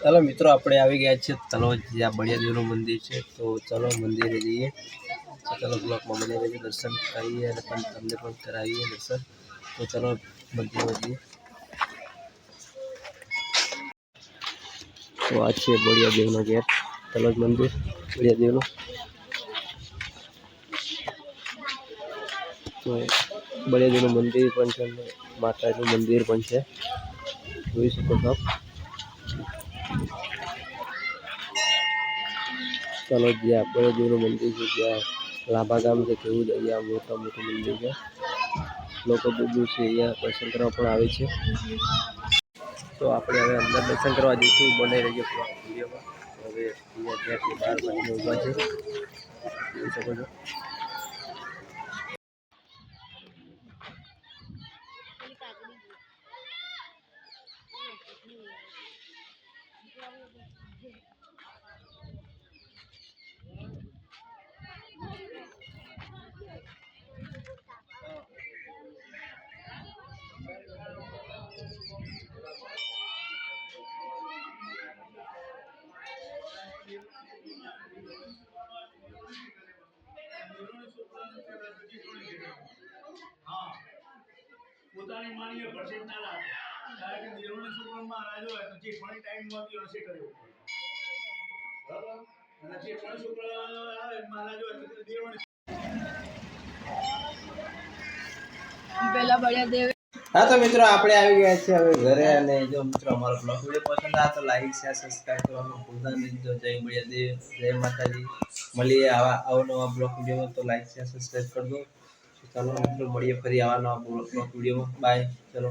ચાલો મિત્રો, આપણે આવી ગયા છીએ તલોજ જ્યાં બળિયાદેવનું મંદિર છે. તો ચલો મંદિરે જઈએ. ચલો બ્લોકમાં મને રહીએ દર્શન કરીએ અને પણ તમને પણ કરાવીએ દર્શન. તો ચલો મંદિરમાં જઈએ. તો આ છે બળિયાદેવનો ગેટ તલોજ મંદિર, બળિયાદેવનું. તો બળિયાદેવનું મંદિર પણ છે અને માતાજીનું મંદિર પણ છે. જોઈ શકો છો ચાલો જ્યાં બળિયાજીનું મંદિર છે, ત્યાં લાંબા ગામ છે, તેવું જ અહીંયા મોટા મોટું મંદિર છે. લોકો દૂર દૂરથી અહીંયા દર્શન કરવા પણ આવે છે. તો આપણે હવે અંદર દર્શન કરવા જઈશું, બને રહીએ વિડીયોમાં. હવે અહીંયા ગેટની બહાર બનીને ઊભા છે. જોઈ શકો છો. પોતાની માનીએ ભરસેટ ના લાગે સુપ્રમમાં રાજો હોય તો જે પણ ટાઈમમાંથી હશે કર્યો બરાબર? અને જે પણ શુક્ર આવે મહારાજ હોય તો નિર્વણ પેલા બળ્યા દેવ. હા તો મિત્રો આપણે આવી ગયા છીએ હવે ઘરે અને જો મિત્રો અમારો બ્લોગ વીડિયો પસંદ આવે તો લાઈક શેર સબસ્ક્રાઈબ કરવાનું ભૂલતા નહીં. તો જય મળ્યા દેવ જય માતાજી. મળીએ આવા અવનવા બ્લોગ વિડીયોમાં. તો લાઈક શેર સબસ્ક્રાઈબ કરજો. ચાલો મિત્રો મળીએ ફરી આવા નવા બ્લોગ વિડીયોમાં. બાય ચલો.